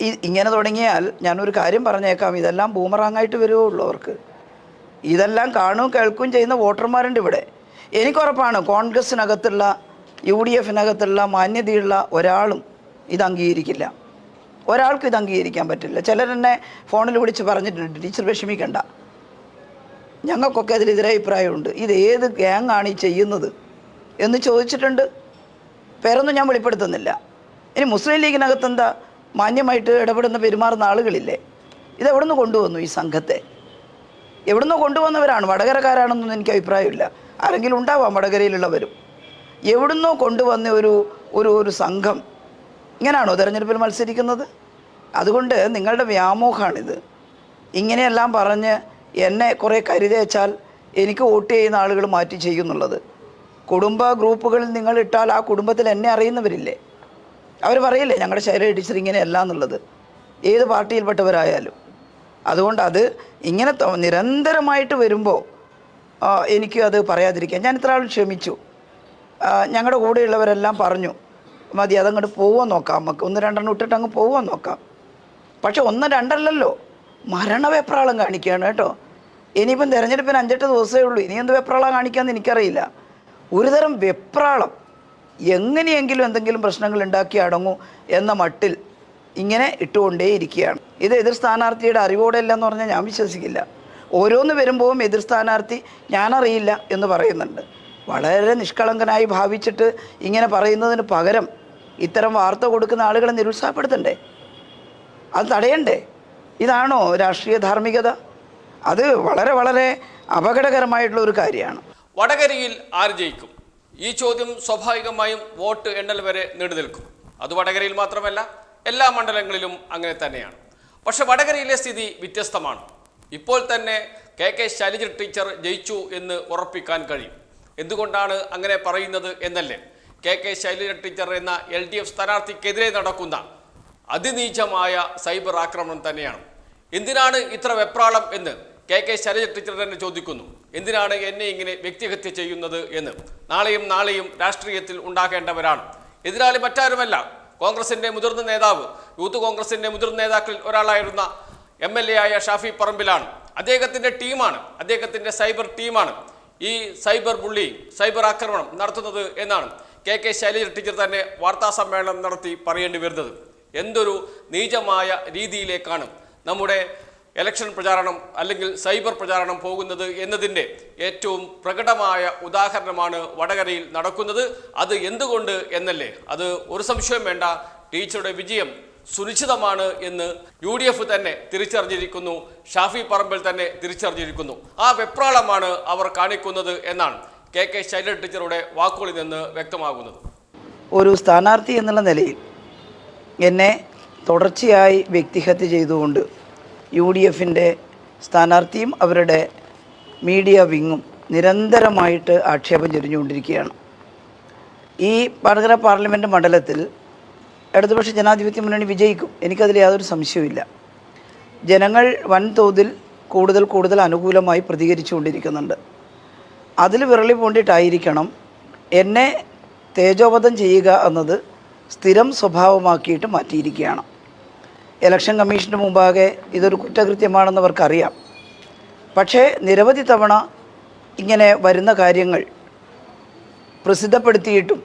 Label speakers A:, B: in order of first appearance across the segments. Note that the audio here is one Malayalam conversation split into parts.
A: ഇങ്ങനെ തുടങ്ങിയാൽ ഞാനൊരു കാര്യം പറഞ്ഞേക്കാം. ഇതെല്ലാം ബൂമറാങ്ങായിട്ട് വരുവുള്ളൂ അവർക്ക്. ഇതെല്ലാം കാണും കേൾക്കുകയും ചെയ്യുന്ന വോട്ടർമാരുണ്ട് ഇവിടെ. എനിക്കുറപ്പാണ് കോൺഗ്രസ്സിനകത്തുള്ള യു ഡി എഫിനകത്തുള്ള മാന്യതയുള്ള ഒരാളും ഇത് അംഗീകരിക്കില്ല. ഒരാൾക്കും ഇത് അംഗീകരിക്കാൻ പറ്റില്ല. ചിലരെന്നെ ഫോണിൽ വിളിച്ച് പറഞ്ഞിട്ടുണ്ട് ടീച്ചർ വിഷമിക്കണ്ട. ഞങ്ങൾക്കൊക്കെ അതിലെതിരെ അഭിപ്രായമുണ്ട് ഇത് ഏത് ഗ്യാങ്ങാണ് ഈ ചെയ്യുന്നത്? എന്ന് ചോദിച്ചിട്ടുണ്ട്. പേരൊന്നും ഞാൻ വെളിപ്പെടുത്തുന്നില്ല. ഇനി മുസ്ലിം ലീഗിനകത്ത് എന്താ മാന്യമായിട്ട് ഇടപെടുന്ന പെരുമാറുന്ന ആളുകളില്ലേ? ഇത് എവിടുന്ന് കൊണ്ടുവന്നു ഈ സംഘത്തെ? എവിടുന്ന് കൊണ്ടുവന്നവരാണ്. വടകരക്കാരാണെന്നൊന്നും എനിക്ക് അഭിപ്രായമില്ല. ആരെങ്കിലും ഉണ്ടാവാം വടകരയിലുള്ളവരും. എവിടുന്നോ കൊണ്ടുവന്ന ഒരു ഒരു ഒരു സംഘം. ഇങ്ങനെയാണോ തെരഞ്ഞെടുപ്പിൽ മത്സരിക്കുന്നത്? അതുകൊണ്ട് നിങ്ങളുടെ വ്യാമോഹമാണിത്. ഇങ്ങനെയെല്ലാം പറഞ്ഞ് എന്നെ കുറേ കരുതേച്ചാൽ എനിക്ക് വോട്ട് ചെയ്യുന്ന ആളുകൾ മാറ്റി ചെയ്യുന്നുള്ളത്. കുടുംബ ഗ്രൂപ്പുകളിൽ നിങ്ങൾ ഇട്ടാൽ ആ കുടുംബത്തിൽ എന്നെ അറിയുന്നവരില്ലേ? അവർ പറയില്ലേ ഞങ്ങളുടെ ശൈലജ ടീച്ചർ ഇങ്ങനെയല്ല എന്നുള്ളത്. ഏത് പാർട്ടിയിൽപ്പെട്ടവരായാലും. അതുകൊണ്ട് അത് ഇങ്ങനെ നിരന്തരമായിട്ട് വരുമ്പോൾ എനിക്ക് അത് പറയാതിരിക്കാം ഞാൻ ഇത്ര ആളും ക്ഷമിച്ചു. ഞങ്ങളുടെ കൂടെയുള്ളവരെല്ലാം പറഞ്ഞു മതി അതങ്ങോട്ട് പോവാൻ നോക്കാം നമുക്ക് ഒന്ന് രണ്ടെണ്ണം ഇട്ടിട്ട് അങ്ങ് പോവാൻ നോക്കാം. പക്ഷെ ഒന്ന് രണ്ടല്ലല്ലോ മരണ വെപ്രാളം കാണിക്കുകയാണ് കേട്ടോ. ഇനിയിപ്പം തിരഞ്ഞെടുപ്പിന് അഞ്ചെട്ട് ദിവസമേ ഉള്ളൂ ഇനി എന്ത് വെപ്രാളം കാണിക്കാമെന്ന് എനിക്കറിയില്ല. ഒരുതരം വെപ്രാളം. എങ്ങനെയെങ്കിലും എന്തെങ്കിലും പ്രശ്നങ്ങൾ ഉണ്ടാക്കി അടങ്ങൂ എന്ന മട്ടിൽ ഇങ്ങനെ ഇട്ടുകൊണ്ടേയിരിക്കുകയാണ്. ഇത് എതിർ സ്ഥാനാർത്ഥിയുടെ അറിവോടെ എന്ന് പറഞ്ഞാൽ ഞാൻ വിശ്വസിക്കില്ല. ഓരോന്ന് വരുമ്പോഴും എതിർ സ്ഥാനാർത്ഥി ഞാനറിയില്ല എന്ന് പറയുന്നുണ്ട്. വളരെ നിഷ്കളങ്കനായി ഭാവിച്ചിട്ട് ഇങ്ങനെ പറയുന്നതിന് പകരം ഇത്തരം വാർത്ത കൊടുക്കുന്ന ആളുകളെ നിരുത്സാഹപ്പെടുത്തണ്ടേ? അത് തടയണ്ടേ? ഇതാണോ രാഷ്ട്രീയ ധാർമ്മികത? അത് വളരെ വളരെ അപകടകരമായിട്ടുള്ള ഒരു കാര്യമാണ്.
B: വടകരയിൽ ആർ ജയിക്കും? ഈ ചോദ്യം സ്വാഭാവികമായും വോട്ട് എണ്ണൽ വരെ നീണ്ടുനിൽക്കും അത് വടകരയിൽ മാത്രമല്ല എല്ലാ മണ്ഡലങ്ങളിലും അങ്ങനെ തന്നെയാണ്. പക്ഷെ വടകരയിലെ സ്ഥിതി വ്യത്യസ്തമാണ്. ഇപ്പോൾ തന്നെ കെ കെ ശൈലജ ടീച്ചർ ജയിച്ചു എന്ന് ഉറപ്പിക്കാൻ കഴിയും. എന്തുകൊണ്ടാണ് അങ്ങനെ പറയുന്നത് എന്നല്ലേ? കെ കെ ശൈലജ ടീച്ചർ എന്ന എൽ ഡി എഫ് സ്ഥാനാർത്ഥിക്കെതിരെ നടക്കുന്ന അതിനീചമായ സൈബർ ആക്രമണം തന്നെയാണ്. എന്തിനാണ് ഇത്ര വെപ്രാളം എന്ന് കെ കെ ശൈലജ ടീച്ചർ തന്നെ ചോദിക്കുന്നു എന്തിനാണ് എന്നെ ഇങ്ങനെ വ്യക്തിഹത്യ ചെയ്യുന്നത് എന്ന്. നാളെയും നാളെയും രാഷ്ട്രീയത്തിൽ ഉണ്ടാകേണ്ടവരാണ്. എതിരാളി മറ്റാരുമല്ല. കോൺഗ്രസിന്റെ മുതിർന്ന നേതാവ് യൂത്ത് കോൺഗ്രസിന്റെ മുതിർന്ന നേതാക്കളിൽ ഒരാളായിരുന്ന എം എൽ എ ആയ ഷാഫി പറമ്പിലാണ്. അദ്ദേഹത്തിന്റെ ടീമാണ് അദ്ദേഹത്തിന്റെ സൈബർ ടീമാണ് ഈ സൈബർ ബുള്ളി സൈബർ ആക്രമണം നടത്തുന്നത് എന്നാണ് കെ കെ ശൈലജ ടീച്ചർ തന്നെ വാർത്താ സമ്മേളനം നടത്തി പറയേണ്ടി വരുന്നത്. എന്തൊരു നീചമായ രീതിയിലേക്കാണ് നമ്മുടെ ഇലക്ഷൻ പ്രചാരണം അല്ലെങ്കിൽ സൈബർ പ്രചാരണം പോകുന്നത് എന്നതിന്റെ ഏറ്റവും പ്രകടമായ ഉദാഹരണമാണ് വടകരയിൽ നടക്കുന്നത്. അത് എന്തുകൊണ്ട് എന്നല്ലേ? അത് ഒരു സംശയം വേണ്ട. ടീച്ചറുടെ വിജയം സുനിശ്ചിതമാണ് എന്ന് യു ഡി എഫ് തന്നെ തിരിച്ചറിഞ്ഞിരിക്കുന്നു. ഷാഫി പറമ്പിൽ തന്നെ തിരിച്ചറിഞ്ഞിരിക്കുന്നു. ആ വെപ്രാളമാണ് അവർ കാണിക്കുന്നത് എന്നാണ് കെ കെ ശൈലജ ടീച്ചറുടെ വാക്കുകളിൽ നിന്ന് വ്യക്തമാകുന്നത്.
A: ഒരു സ്ഥാനാർത്ഥി എന്നുള്ള നിലയിൽ എന്നെ തുടർച്ചയായി വ്യക്തിഹത്യ ചെയ്തുകൊണ്ട് യു ഡി എഫിന്റെ സ്ഥാനാർത്ഥിയും അവരുടെ മീഡിയ വിങ്ങും നിരന്തരമായിട്ട് ആക്ഷേപം ചൊരിഞ്ഞുകൊണ്ടിരിക്കുകയാണ്. ഈ വടകര പാർലമെന്റ് മണ്ഡലത്തിൽ ഇടതുപക്ഷ ജനാധിപത്യ മുന്നണി വിജയിക്കും. എനിക്കതിൽ യാതൊരു സംശയവുമില്ല. ജനങ്ങൾ വൻതോതിൽ കൂടുതൽ കൂടുതൽ അനുകൂലമായി പ്രതികരിച്ചുകൊണ്ടിരിക്കുന്നുണ്ട്. അതിൽ വിരളി പൂണ്ടിട്ടായിരിക്കണം എന്നെ തേജോവധം ചെയ്യുക എന്നത് സ്ഥിരം സ്വഭാവമാക്കിയിട്ട് മാറ്റിയിരിക്കുകയാണ്. ഇലക്ഷൻ കമ്മീഷന് മുമ്പാകെ ഇതൊരു കുറ്റകൃത്യമാണെന്ന് അവർക്കറിയാം പക്ഷേ നിരവധി തവണ ഇങ്ങനെ വരുന്ന കാര്യങ്ങൾ പ്രസിദ്ധപ്പെടുത്തിയിട്ടും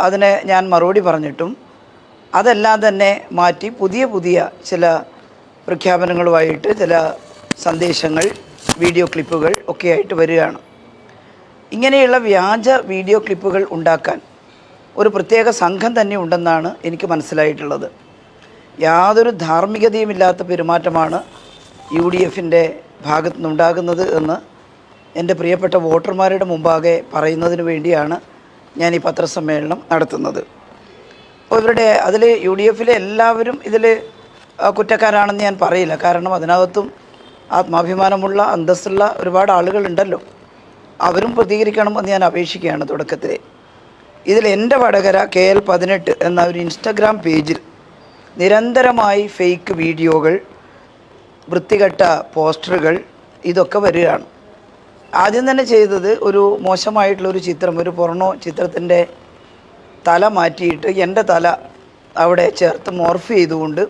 A: അതിന് ഞാൻ മറുപടി പറഞ്ഞിട്ടും അതെല്ലാം തന്നെ മാറ്റി പുതിയ പുതിയ ചില പ്രഖ്യാപനങ്ങളുമായിട്ട് ചില സന്ദേശങ്ങൾ വീഡിയോ ക്ലിപ്പുകൾ ഒക്കെയായിട്ട് വരികയാണ്. ഇങ്ങനെയുള്ള വ്യാജ വീഡിയോ ക്ലിപ്പുകൾ ഉണ്ടാക്കാൻ ഒരു പ്രത്യേക സംഘം തന്നെ ഉണ്ടെന്നാണ് എനിക്ക് മനസ്സിലായിട്ടുള്ളത്. യാതൊരു ധാർമ്മികതയുമില്ലാത്ത പെരുമാറ്റമാണ് യു ഡി എഫിന്റെ ഭാഗത്തു നിന്നുണ്ടാകുന്നത് എന്ന് എന്റെ പ്രിയപ്പെട്ട വോട്ടർമാരുടെ മുമ്പാകെ പറയുന്നതിന് വേണ്ടിയാണ് ഞാൻ ഈ പത്രസമ്മേളനം നടത്തുന്നത്. അപ്പോൾ ഇവരുടെ അതിൽ യു ഡി എഫിലെ എല്ലാവരും ഇതിൽ കുറ്റക്കാരാണെന്ന് ഞാൻ പറയില്ല. കാരണം അതിനകത്തും ആത്മാഭിമാനമുള്ള അന്തസ്സുള്ള ഒരുപാട് ആളുകളുണ്ടല്ലോ. അവരും പ്രതികരിക്കണം എന്ന് ഞാൻ അപേക്ഷിക്കുകയാണ് തുടക്കത്തിൽ ഇതിൽ എന്റെ വടകര കെ എൽ പതിനെട്ട് എന്ന ഒരു ഇൻസ്റ്റഗ്രാം പേജിൽ നിരന്തരമായി ഫേക്ക് വീഡിയോകൾ വൃത്തികെട്ട പോസ്റ്ററുകൾ ഇതൊക്കെ വരികയാണ്. ആദ്യം തന്നെ ചെയ്തത് ഒരു മോശമായിട്ടുള്ളൊരു ചിത്രം ഒരു പൊറണോ ചിത്രത്തിന്റെ തല മാറ്റിയിട്ട് എന്റെ തല അവിടെ ചേർത്ത് മോർഫ് ചെയ്തുകൊണ്ട്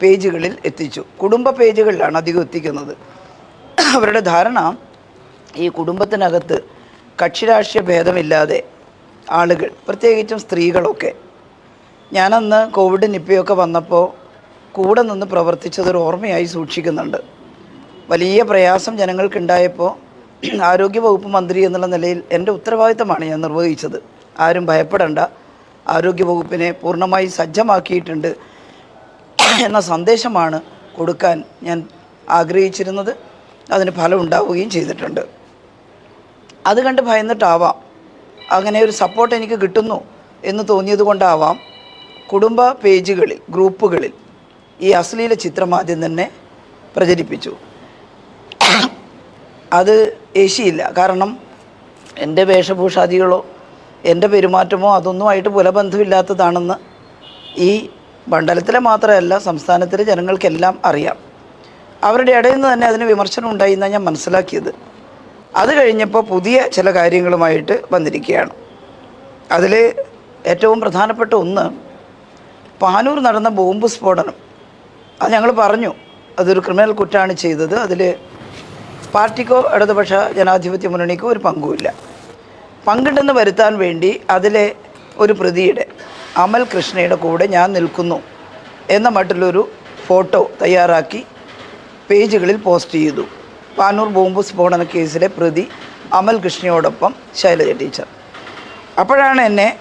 A: പേജുകളിൽ എത്തിച്ചു. കുടുംബ പേജുകളിലാണ് അധികം എത്തിക്കുന്നത്. അവരുടെ ധാരണ ഈ കുടുംബത്തിനകത്ത് കക്ഷിരാഷ്ട്രീയ ഭേദമില്ലാതെ ആളുകൾ പ്രത്യേകിച്ചും സ്ത്രീകളൊക്കെ ഞാനന്ന് കോവിഡ് നിപ്പയൊക്കെ വന്നപ്പോൾ കൂടെ നിന്ന് പ്രവർത്തിച്ചതൊരു ഓർമ്മയായി സൂക്ഷിക്കുന്നുണ്ട്. വലിയ പ്രയാസം ജനങ്ങൾക്കുണ്ടായപ്പോൾ ആരോഗ്യവകുപ്പ് മന്ത്രി എന്നുള്ള നിലയിൽ എന്റെ ഉത്തരവാദിത്തമാണ് ഞാൻ നിർവഹിച്ചത്. ആരും ഭയപ്പെടേണ്ട. ആരോഗ്യവകുപ്പിനെ പൂർണമായി സജ്ജമാക്കിയിട്ടുണ്ട് എന്ന സന്ദേശമാണ് കൊടുക്കാൻ ഞാൻ ആഗ്രഹിച്ചിരുന്നത്. അതിന് ഫലം ഉണ്ടാവുകയും ചെയ്തിട്ടുണ്ട്. അത് കണ്ട് ഭയന്നിട്ടാവാം. അങ്ങനെ ഒരു സപ്പോർട്ട് എനിക്ക് കിട്ടുന്നു എന്ന് തോന്നിയത് കൊണ്ടാവാം. കുടുംബ പേജുകളിൽ ഗ്രൂപ്പുകളിൽ ഈ അശ്ലീല ചിത്രം ആദ്യം തന്നെ പ്രചരിപ്പിച്ചു. അത് ഏശിയില്ല. കാരണം എന്റെ വേഷഭൂഷാദികളോ എന്റെ പെരുമാറ്റമോ അതൊന്നുമായിട്ട് പുലബന്ധമില്ലാത്തതാണെന്ന് ഈ മണ്ഡലത്തിലെ മാത്രമല്ല സംസ്ഥാനത്തിലെ ജനങ്ങൾക്കെല്ലാം അറിയാം. അവരുടെ ഇടയിൽ നിന്ന് തന്നെ അതിന് വിമർശനം ഉണ്ടായി എന്നാണ് ഞാൻ മനസ്സിലാക്കിയത്. അത് കഴിഞ്ഞപ്പോൾ പുതിയ ചില കാര്യങ്ങളുമായിട്ട് വന്നിരിക്കുകയാണ്. അതിൽ ഏറ്റവും പ്രധാനപ്പെട്ട ഒന്ന് പാനൂർ നടന്ന ബോംബ് സ്ഫോടനം. അത് ഞങ്ങൾ പറഞ്ഞു. അതൊരു ക്രിമിനൽ കുറ്റമാണ് ചെയ്തത്. അതിൽ പാർട്ടിക്കോ ഇടതുപക്ഷ ജനാധിപത്യ മുന്നണിക്കോ ഒരു പങ്കുമില്ല. പങ്കുണ്ടെന്ന് വരുത്താൻ വേണ്ടി അതിലെ ഒരു പ്രതിയുടെ അമൽ കൃഷ്ണയുടെ കൂടെ ഞാൻ നിൽക്കുന്നു എന്ന മട്ടിലൊരു ഫോട്ടോ തയ്യാറാക്കി പേജുകളിൽ പോസ്റ്റ് ചെയ്തു. പാനൂർ ബോംബ് സ്ഫോടന കേസിലെ പ്രതി അമൽ കൃഷ്ണയോടൊപ്പം ശൈലജ ടീച്ചർ. അപ്പോഴാണ് എന്നെ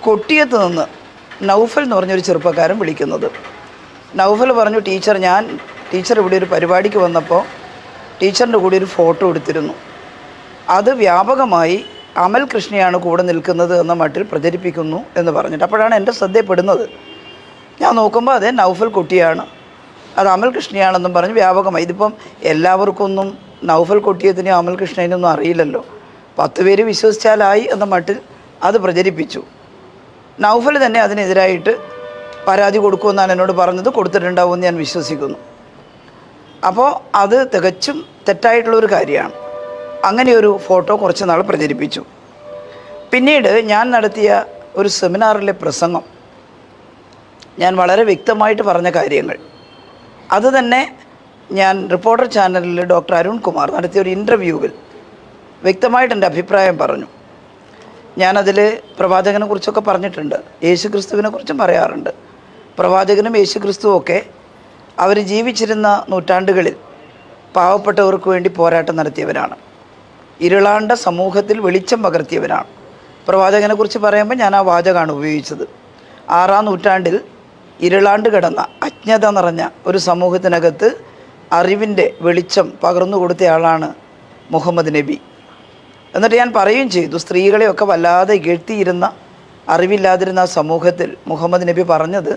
A: കൊട്ടിയത്ത് നിന്ന് നൗഫൽ എന്ന് പറഞ്ഞൊരു ചെറുപ്പക്കാരൻ വിളിക്കുന്നത്. നൗഫൽ പറഞ്ഞു ടീച്ചർ ഞാൻ ടീച്ചർ ഇവിടെ ഒരു പരിപാടിക്ക് വന്നപ്പോൾ ടീച്ചറിന്റെ കൂടെ ഒരു ഫോട്ടോ എടുത്തിരുന്നു. അത് വ്യാപകമായി അമൽ കൃഷ്ണയാണ് കൂടെ നിൽക്കുന്നത് എന്ന മട്ടിൽ പ്രചരിപ്പിക്കുന്നു എന്ന് പറഞ്ഞിട്ട് അപ്പോഴാണ് എന്റെ ശ്രദ്ധയപ്പെടുന്നത്. ഞാൻ നോക്കുമ്പോൾ അതേ നൗഫൽ കുട്ടിയാണ്. അത് അമൽ കൃഷ്ണയാണെന്നും പറഞ്ഞ് വ്യാപകമായി. ഇതിപ്പം എല്ലാവർക്കൊന്നും നൗഫൽ കൊട്ടിയതിനും അമൽ കൃഷ്ണേനൊന്നും അറിയില്ലല്ലോ. പത്ത് പേര് വിശ്വസിച്ചാലായി എന്ന മട്ടിൽ അത് പ്രചരിപ്പിച്ചു. നൗഫൽ തന്നെ അതിനെതിരായിട്ട് പരാതി കൊടുക്കുമെന്നാണ് എന്നോട് പറഞ്ഞത്. കൊടുത്തിട്ടുണ്ടാവുമെന്ന് ഞാൻ വിശ്വസിക്കുന്നു. അപ്പോൾ അത് തികച്ചും തെറ്റായിട്ടുള്ളൊരു കാര്യമാണ്. അങ്ങനെയൊരു ഫോട്ടോ കുറച്ച് നാൾ പ്രചരിപ്പിച്ചു. പിന്നീട് ഞാൻ നടത്തിയ ഒരു സെമിനാറിലെ പ്രസംഗം ഞാൻ വളരെ വ്യക്തമായിട്ട് പറഞ്ഞ കാര്യങ്ങൾ. അത് തന്നെ ഞാൻ റിപ്പോർട്ടർ ചാനലിൽ ഡോക്ടർ അരുൺ കുമാർ നടത്തിയ ഒരു ഇന്റർവ്യൂവിൽ വ്യക്തമായിട്ട് എന്റെ അഭിപ്രായം പറഞ്ഞു. ഞാനതിൽ പ്രവാചകനെ കുറിച്ചൊക്കെ പറഞ്ഞിട്ടുണ്ട്. യേശു ക്രിസ്തുവിനെ കുറിച്ചും പറയാറുണ്ട്. പ്രവാചകനും യേശു ക്രിസ്തുവും ഒക്കെ അവർ ജീവിച്ചിരുന്ന നൂറ്റാണ്ടുകളിൽ പാവപ്പെട്ടവർക്ക് വേണ്ടി പോരാട്ടം നടത്തിയവരാണ്. ഇരുളാണ്ട സമൂഹത്തിൽ വെളിച്ചം പകർത്തിയവരാണ്. പ്രവാചകനെ കുറിച്ച് പറയുമ്പോൾ ഞാൻ ആ വാചകമാണ് ഉപയോഗിച്ചത്. ആറാം നൂറ്റാണ്ടിൽ ഇരുളാണ്ട് കിടന്ന അജ്ഞത നിറഞ്ഞ ഒരു സമൂഹത്തിനകത്ത് അറിവിന്റെ വെളിച്ചം പകർന്നു കൊടുത്തയാളാണ് മുഹമ്മദ് നബി. എന്നിട്ട് ഞാൻ പറയുകയും ചെയ്തു സ്ത്രീകളെയൊക്കെ വല്ലാതെ ഇകഴ്ത്തിയിരുന്ന അറിവില്ലാതിരുന്ന സമൂഹത്തിൽ മുഹമ്മദ് നബി പറഞ്ഞത്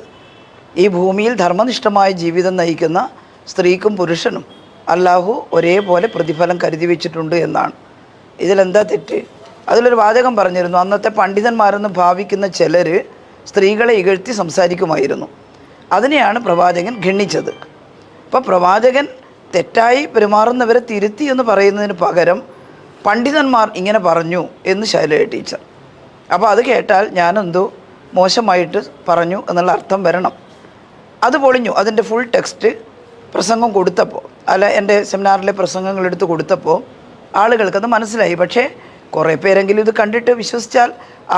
A: ഈ ഭൂമിയിൽ ധർമ്മനിഷ്ഠമായ ജീവിതം നയിക്കുന്ന സ്ത്രീക്കും പുരുഷനും അല്ലാഹു ഒരേപോലെ പ്രതിഫലം കരുതി വെച്ചിട്ടുണ്ട് എന്നാണ്. ഇതിലെന്താ തെറ്റ്? അതിലൊരു വാചകം പറഞ്ഞിരുന്നു അന്നത്തെ പണ്ഡിതന്മാരെന്ന് ഭാവിക്കുന്ന ചിലർ സ്ത്രീകളെ ഇകഴ്ത്തി സംസാരിക്കുമായിരുന്നു. അതിനെയാണ് പ്രവാചകൻ ഖണ്ണിച്ചത് അപ്പോൾ പ്രവാചകൻ തെറ്റായി പെരുമാറുന്നവരെ തിരുത്തി എന്ന് പറയുന്നതിന് പകരം പണ്ഡിതന്മാർ ഇങ്ങനെ പറഞ്ഞു എന്ന് ശൈലജ ടീച്ചർ. അപ്പോൾ അത് കേട്ടാൽ ഞാനെന്തോ മോശമായിട്ട് പറഞ്ഞു എന്നുള്ള അർത്ഥം വരണം. അത് പൊളിഞ്ഞു. അതിന്റെ ഫുൾ ടെക്സ്റ്റ് പ്രസംഗം കൊടുത്തപ്പോൾ അല്ല എന്റെ സെമിനാറിലെ പ്രസംഗങ്ങൾ എടുത്ത് കൊടുത്തപ്പോൾ ആളുകൾക്കത് മനസ്സിലായി. പക്ഷേ കുറേ പേരെങ്കിലും ഇത് കണ്ടിട്ട് വിശ്വസിച്ചാൽ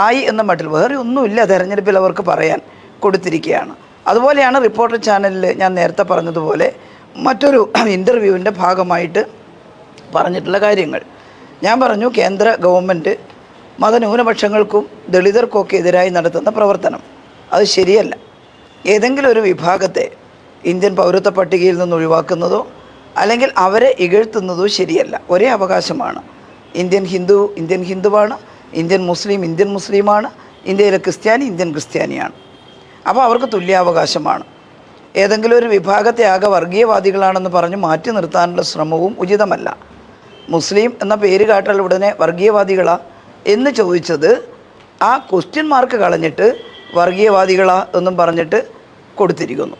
A: ആയി എന്ന മട്ടിൽ വേറെ ഒന്നുമില്ല തെരഞ്ഞെടുപ്പിൽ അവർക്ക് പറയാൻ കൊടുത്തിരിക്കുകയാണ്. അതുപോലെയാണ് റിപ്പോർട്ടർ ചാനലിൽ ഞാൻ നേരത്തെ പറഞ്ഞതുപോലെ മറ്റൊരു ഇന്റർവ്യൂവിന്റെ ഭാഗമായിട്ട് പറഞ്ഞിട്ടുള്ള കാര്യങ്ങൾ. ഞാൻ പറഞ്ഞു കേന്ദ്ര ഗവൺമെന്റ് മതന്യൂനപക്ഷങ്ങൾക്കും ദളിതർക്കൊക്കെ എതിരായി നടത്തുന്ന പ്രവർത്തനം. അത് ശരിയല്ല. ഏതെങ്കിലും ഒരു വിഭാഗത്തെ ഇന്ത്യൻ പൗരത്വ പട്ടികയിൽ നിന്ന് ഒഴിവാക്കുന്നതോ അല്ലെങ്കിൽ അവരെ ഇകഴ്ത്തുന്നതോ ശരിയല്ല. ഒരേ അവകാശമാണ്. ഇന്ത്യൻ ഹിന്ദു ഇന്ത്യൻ ഹിന്ദുവാണ് ഇന്ത്യൻ മുസ്ലിം ഇന്ത്യൻ മുസ്ലിമാണ് ഇന്ത്യയിലെ ക്രിസ്ത്യാനി ഇന്ത്യൻ ക്രിസ്ത്യാനിയാണ്. അപ്പോൾ അവർക്ക് തുല്യാവകാശമാണ്. ഏതെങ്കിലും ഒരു വിഭാഗത്തെ ആകെ വർഗീയവാദികളാണെന്ന് പറഞ്ഞ് മാറ്റി നിർത്താനുള്ള ശ്രമവും ഉചിതമല്ല. മുസ്ലിം എന്ന പേര് കാട്ടാൽ ഉടനെ വർഗീയവാദികളാ എന്ന് ചോദിച്ചത് ആ ക്വസ്റ്റ്യൻ മാർക്ക് കളഞ്ഞിട്ട് വർഗീയവാദികളാ എന്നും പറഞ്ഞിട്ട് കൊടുത്തിരിക്കുന്നു.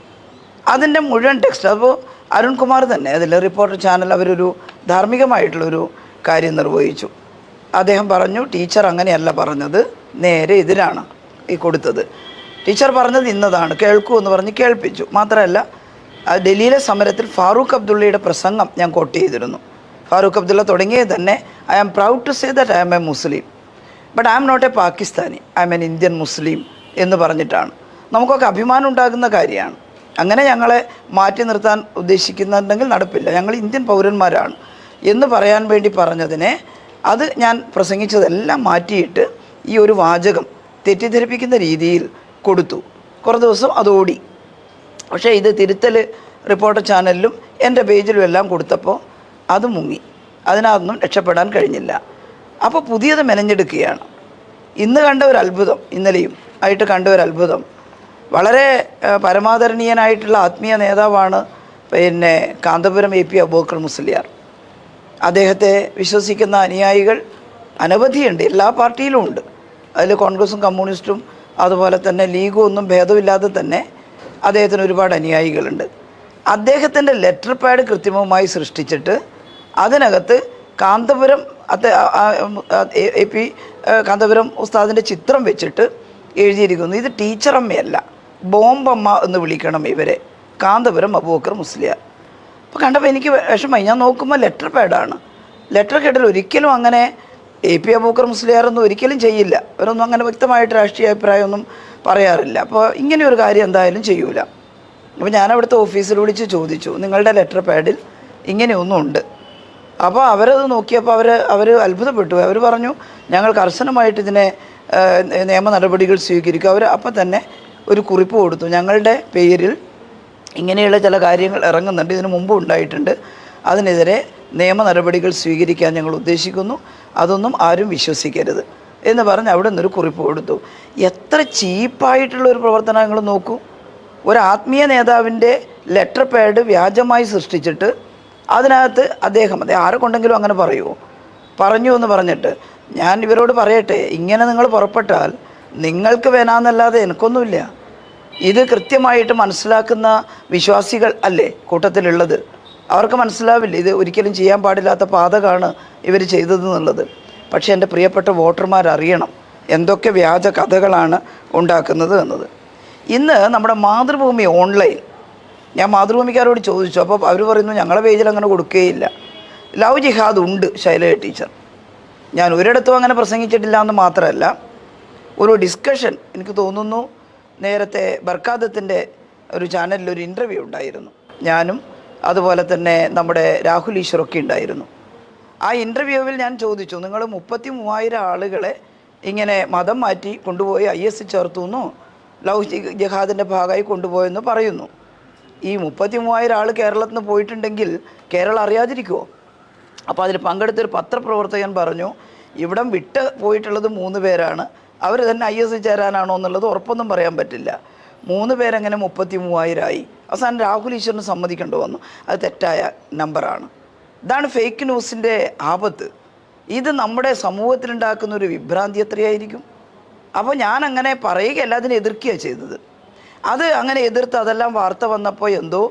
A: അതിന്റെ മുഴുവൻ ടെക്സ്റ്റ് അപ്പോൾ അരുൺകുമാർ തന്നെ അതിൽ റിപ്പോർട്ടർ ചാനൽ അവരൊരു ധാർമ്മികമായിട്ടുള്ളൊരു കാര്യം നിർവഹിച്ചു. അദ്ദേഹം പറഞ്ഞു ടീച്ചർ അങ്ങനെയല്ല പറഞ്ഞത് നേരെ എതിരാണ് ഈ കൊടുത്തത്. ടീച്ചർ പറഞ്ഞത് ഇന്നതാണ് കേൾക്കൂ എന്ന് പറഞ്ഞ് കേൾപ്പിച്ചു. മാത്രമല്ല ഡൽഹിയിലെ സമരത്തിൽ ഫാറൂഖ് അബ്ദുള്ളയുടെ പ്രസംഗം ഞാൻ കോട്ട് ചെയ്തിരുന്നു. ഫാറൂഖ് അബ്ദുള്ള തുടങ്ങിയത് തന്നെ I am proud to say that I am a Muslim but I am not a Pakistani I am an Indian Muslim എന്ന് പറഞ്ഞിട്ടാണ്. നമുക്കൊക്കെ അഭിമാനം ഉണ്ടാകുന്ന കാര്യമാണ്. അങ്ങനെ ഞങ്ങളെ മാറ്റി നിർത്താൻ ഉദ്ദേശിക്കുന്നുണ്ടെങ്കിൽ നടപ്പില്ല. ഞങ്ങൾ ഇന്ത്യൻ പൗരന്മാരാണ് എന്ന് പറയാൻ വേണ്ടി പറഞ്ഞതിനെ അത് ഞാൻ പ്രസംഗിച്ചതെല്ലാം മാറ്റിയിട്ട് ഈ ഒരു വാചകം തെറ്റിദ്ധരിപ്പിക്കുന്ന രീതിയിൽ കൊടുത്തു. കുറേ ദിവസം അതോടി. പക്ഷേ ഇത് തിരുത്തൽ റിപ്പോർട്ടർ ചാനലിലും എന്റെ പേജിലും എല്ലാം കൊടുത്തപ്പോൾ അത് മുങ്ങി. അതിനകത്തൊന്നും രക്ഷപ്പെടാൻ കഴിഞ്ഞില്ല. അപ്പോൾ പുതിയത് മെനഞ്ഞെടുക്കുകയാണ്. ഇന്ന് കണ്ട ഒരു അത്ഭുതം ഇന്നലെയും ആയിട്ട് കണ്ട ഒരു അത്ഭുതം. വളരെ പരമാദരണീയനായിട്ടുള്ള ആത്മീയ നേതാവാണ് പിന്നെ കാന്തപുരം എ പി അബൂക്കർ മുസ്ലിയാർ. അദ്ദേഹത്തെ വിശ്വസിക്കുന്ന അനുയായികൾ അനവധിയുണ്ട് എല്ലാ പാർട്ടിയിലും ഉണ്ട്. അതിൽ കോൺഗ്രസും കമ്മ്യൂണിസ്റ്റും അതുപോലെ തന്നെ ലീഗും ഒന്നും ഭേദമില്ലാതെ തന്നെ അദ്ദേഹത്തിന് ഒരുപാട് അനുയായികളുണ്ട്. അദ്ദേഹത്തിന്റെ ലെറ്റർ പാഡ് കൃത്രിമമായി സൃഷ്ടിച്ചിട്ട് അതിനകത്ത് കാന്തപുരം അത് എ പി കാന്തപുരം ഉസ്താദിന്റെ ചിത്രം വെച്ചിട്ട് എഴുതിയിരിക്കുന്നു. ഇത് ടീച്ചറമ്മയല്ല ബോംബമ്മ എന്ന് വിളിക്കണം ഇവരെ. കാന്തപുരം അബൂബക്കർ മുസ്ലിയാർ. അപ്പോൾ കണ്ടപ്പോൾ എനിക്ക് വിഷമമായി. ഞാൻ നോക്കുമ്പോൾ ലെറ്റർ പാഡാണ്. ലെറ്റർ കേട്ടിൽ ഒരിക്കലും അങ്ങനെ എ പി അബൂക്കർ മുസ്ലിയാറൊന്നും ഒരിക്കലും ചെയ്യില്ല. അവരൊന്നും അങ്ങനെ വ്യക്തമായിട്ട് രാഷ്ട്രീയ അഭിപ്രായമൊന്നും പറയാറില്ല. അപ്പോൾ ഇങ്ങനെ ഒരു കാര്യം എന്തായാലും ചെയ്യൂല. അപ്പോൾ ഞാൻ അവിടുത്തെ ഓഫീസിൽ വിളിച്ച് ചോദിച്ചു നിങ്ങളുടെ ലെറ്റർ പാഡിൽ ഇങ്ങനെയൊന്നും ഉണ്ട് അപ്പോൾ അവരത് നോക്കിയപ്പോൾ അവർ അവർ അത്ഭുതപ്പെട്ടു. അവർ പറഞ്ഞു ഞങ്ങൾ കർശനമായിട്ട് ഇതിനെ നിയമ നടപടികൾ സ്വീകരിക്കും. അവർ അപ്പം തന്നെ ഒരു കുറിപ്പ് കൊടുത്തു. ഞങ്ങളുടെ പേരിൽ ഇങ്ങനെയുള്ള ചില കാര്യങ്ങൾ ഇറങ്ങുന്നുണ്ട്. ഇതിനു മുമ്പ് ഉണ്ടായിട്ടുണ്ട്. അതിനെതിരെ നിയമ നടപടികൾ സ്വീകരിക്കാൻ ഞങ്ങൾ ഉദ്ദേശിക്കുന്നു. അതൊന്നും ആരും വിശ്വസിക്കരുത് എന്ന് പറഞ്ഞ് അവിടെ നിന്നൊരു കുറിപ്പ് കൊടുത്തു. എത്ര ചീപ്പായിട്ടുള്ള ഒരു പ്രവർത്തനങ്ങൾ നോക്കൂ. ഒരു ആത്മീയ നേതാവിന്റെ ലെറ്റർ പാഡ് വ്യാജമായി സൃഷ്ടിച്ചിട്ട് അതിനകത്ത് അദ്ദേഹം അതെ ആരെ കൊണ്ടെങ്കിലും അങ്ങനെ പറയുമോ പറഞ്ഞു എന്ന് പറഞ്ഞിട്ട് ഞാൻ ഇവരോട് പറയട്ടെ ഇങ്ങനെ നിങ്ങൾ പുറപ്പെട്ടാൽ നിങ്ങൾക്ക് വേണമെന്നല്ലാതെ എനിക്കൊന്നുമില്ല. ഇത് കൃത്യമായിട്ട് മനസ്സിലാക്കുന്ന വിശ്വാസികൾ അല്ലേ കൂട്ടത്തിലുള്ളത്? അവർക്ക് മനസ്സിലാവില്ല ഇത് ഒരിക്കലും ചെയ്യാൻ പാടില്ലാത്ത പാതകമാണ് ഇവർ ചെയ്തതെന്നുള്ളത്. പക്ഷേ എന്റെ പ്രിയപ്പെട്ട വോട്ടർമാർ അറിയണം എന്തൊക്കെ വ്യാജ കഥകളാണ് ഉണ്ടാക്കുന്നത് എന്നത്. ഇന്ന് നമ്മുടെ മാതൃഭൂമി ഓൺലൈൻ ഞാൻ മാതൃഭൂമിക്കാരോട് ചോദിച്ചു അപ്പോൾ അവർ പറയുന്നു ഞങ്ങളുടെ പേജിൽ അങ്ങനെ കൊടുക്കുകയില്ല ലവ് ജിഹാദ് ഉണ്ട് ശൈല ടീച്ചർ. ഞാൻ ഒരിടത്തും അങ്ങനെ പ്രസംഗിച്ചിട്ടില്ല എന്ന് മാത്രമല്ല ഒരു ഡിസ്കഷൻ എനിക്ക് തോന്നുന്നു നേരത്തെ ബർക്കാദത്തിന്റെ ഒരു ചാനലിൽ ഒരു ഇന്റർവ്യൂ ഉണ്ടായിരുന്നു. ഞാനും അതുപോലെ തന്നെ നമ്മുടെ രാഹുൽ ഈശ്വറൊക്കെ ഉണ്ടായിരുന്നു. ആ ഇന്റർവ്യൂവിൽ ഞാൻ ചോദിച്ചു നിങ്ങൾ മുപ്പത്തി മൂവായിരം ആളുകളെ ഇങ്ങനെ മതം മാറ്റി കൊണ്ടുപോയി ഐ എസ് ചേർത്തു എന്നോ ജി- ജിഹാദിന്റെ ഭാഗമായി കൊണ്ടുപോയെന്ന് പറയുന്നു. ഈ മുപ്പത്തി മൂവായിരം ആൾ കേരളത്തിൽ നിന്ന് പോയിട്ടുണ്ടെങ്കിൽ കേരളം അറിയാതിരിക്കുമോ അപ്പോൾ അതിൽ പങ്കെടുത്തൊരു പത്രപ്രവർത്തകൻ പറഞ്ഞു ഇവിടം വിട്ട് പോയിട്ടുള്ളത് മൂന്ന് പേരാണ്. അവർ തന്നെ ഐ എസ് ചേരാനാണോ എന്നുള്ളത് ഉറപ്പൊന്നും പറയാൻ പറ്റില്ല. മൂന്ന് പേരങ്ങനെ മുപ്പത്തി മൂവായിരമായി അവസാനം രാഹുൽ ഈശ്വറിന് സമ്മതിക്കേണ്ടി വന്നു. അത് തെറ്റായ നമ്പറാണ് ഇതാണ് ഫേക്ക് ന്യൂസിന്റെ ആപത്ത്. ഇത് നമ്മുടെ സമൂഹത്തിലുണ്ടാക്കുന്ന ഒരു വിഭ്രാന്തി എത്രയായിരിക്കും? അപ്പോൾ ഞാൻ അങ്ങനെ പറയുകയല്ല അതിനെ എതിർക്കുകയാണ് ചെയ്തത്. അത് അങ്ങനെ എതിർത്ത് അതെല്ലാം വാർത്ത വന്നപ്പോൾ എന്തോ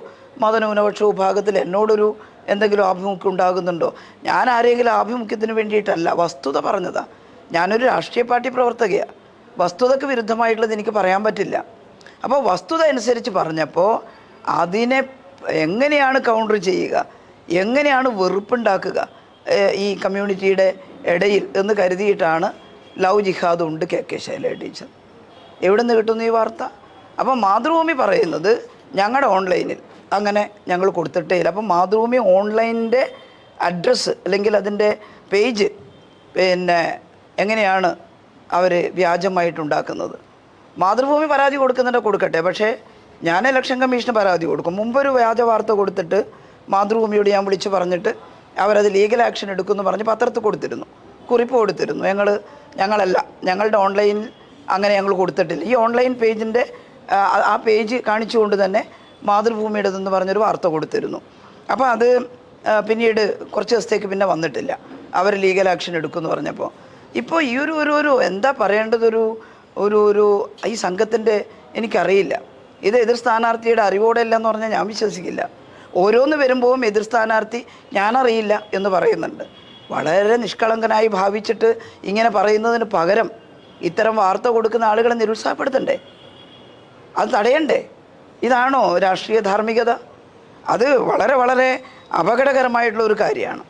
A: മതന്യൂനപക്ഷ വിഭാഗത്തിൽ എന്നോടൊരു എന്തെങ്കിലും ആഭിമുഖ്യം ഉണ്ടാകുന്നുണ്ടോ? ഞാൻ ആരെങ്കിലും ആഭിമുഖ്യത്തിന് വേണ്ടിയിട്ടല്ല വസ്തുത പറഞ്ഞതാണ് ഞാനൊരു രാഷ്ട്രീയ പാർട്ടി പ്രവർത്തകയാണ് വസ്തുതയ്ക്ക് വിരുദ്ധമായിട്ടുള്ളത് എനിക്ക് പറയാൻ പറ്റില്ല. അപ്പോൾ വസ്തുത അനുസരിച്ച് പറഞ്ഞപ്പോൾ അതിനെ എങ്ങനെയാണ് കൗണ്ടർ ചെയ്യുക? എങ്ങനെയാണ് വെറുപ്പുണ്ടാക്കുക? ഈ കമ്മ്യൂണിറ്റിയുടെ ഇടയിൽ എന്ന് കരുതിയിട്ടാണ് ലവ് ജിഹാദ് ഉണ്ട് കെ കെ ശൈല ടീച്ചർ. എവിടെ നിന്ന് കിട്ടുന്നു ഈ വാർത്ത? അപ്പോൾ മാതൃഭൂമി പറയുന്നത് ഞങ്ങളുടെ ഓൺലൈനിൽ. അങ്ങനെ ഞങ്ങൾ കൊടുത്തിട്ടേ ഇല്ല. അപ്പം മാതൃഭൂമി ഓൺലൈനിന്റെ അഡ്രസ്സ് അല്ലെങ്കിൽ അതിന്റെ പേജ് പിന്നെ എങ്ങനെയാണ് അവർ വ്യാജമായിട്ടുണ്ടാക്കുന്നത്. മാതൃഭൂമി പരാതി കൊടുക്കുന്നുണ്ട് കൊടുക്കട്ടെ. പക്ഷേ ഞാൻ ഇലക്ഷൻ കമ്മീഷന് പരാതി കൊടുക്കും. മുമ്പൊരു വ്യാജ വാർത്ത കൊടുത്തിട്ട് മാതൃഭൂമിയോട് ഞാൻ വിളിച്ച് പറഞ്ഞിട്ട് അവരത് ലീഗൽ ആക്ഷൻ എടുക്കുമെന്ന് പറഞ്ഞ് പത്രത്തിൽ കൊടുത്തിരുന്നു. കുറിപ്പ് കൊടുത്തിരുന്നു. ഞങ്ങൾ ഞങ്ങളല്ല ഞങ്ങളുടെ ഓൺലൈനിൽ അങ്ങനെ ഞങ്ങൾ കൊടുത്തിട്ടില്ല. ഈ ഓൺലൈൻ പേജിന്റെ ആ പേജ് കാണിച്ചുകൊണ്ട് തന്നെ മാതൃഭൂമിയുടേതെന്ന് പറഞ്ഞൊരു വാർത്ത കൊടുത്തിരുന്നു. അപ്പോൾ അത് പിന്നീട് കുറച്ച് ദിവസത്തേക്ക് പിന്നെ വന്നിട്ടില്ല. അവർ ലീഗൽ ആക്ഷൻ എടുക്കുമെന്ന് പറഞ്ഞപ്പോൾ. ഇപ്പോൾ ഈ ഒരു ഒരു ഒരു എന്താ പറയേണ്ടതൊരു ഒരു ഒരു ഈ സംഘത്തിന്റെ എനിക്കറിയില്ല. ഇത് എതിർ സ്ഥാനാർത്ഥിയുടെ അറിവോടെ അല്ല എന്ന് പറഞ്ഞാൽ ഞാൻ വിശ്വസിക്കില്ല. ഓരോന്ന് വരുമ്പോഴും എതിർ സ്ഥാനാർത്ഥി ഞാനറിയില്ല എന്ന് പറയുന്നുണ്ട്. വളരെ നിഷ്കളങ്കനായി ഭാവിച്ചിട്ട് ഇങ്ങനെ പറയുന്നതിന് പകരം ഇത്തരം വാർത്ത കൊടുക്കുന്ന ആളുകളെ നിരുത്സാഹപ്പെടുത്തണ്ടേ? അത് തടയണ്ടേ? ഇതാണോ രാഷ്ട്രീയ ധാർമ്മികത? അത് വളരെ വളരെ അപകടകരമായിട്ടുള്ള ഒരു കാര്യമാണ്.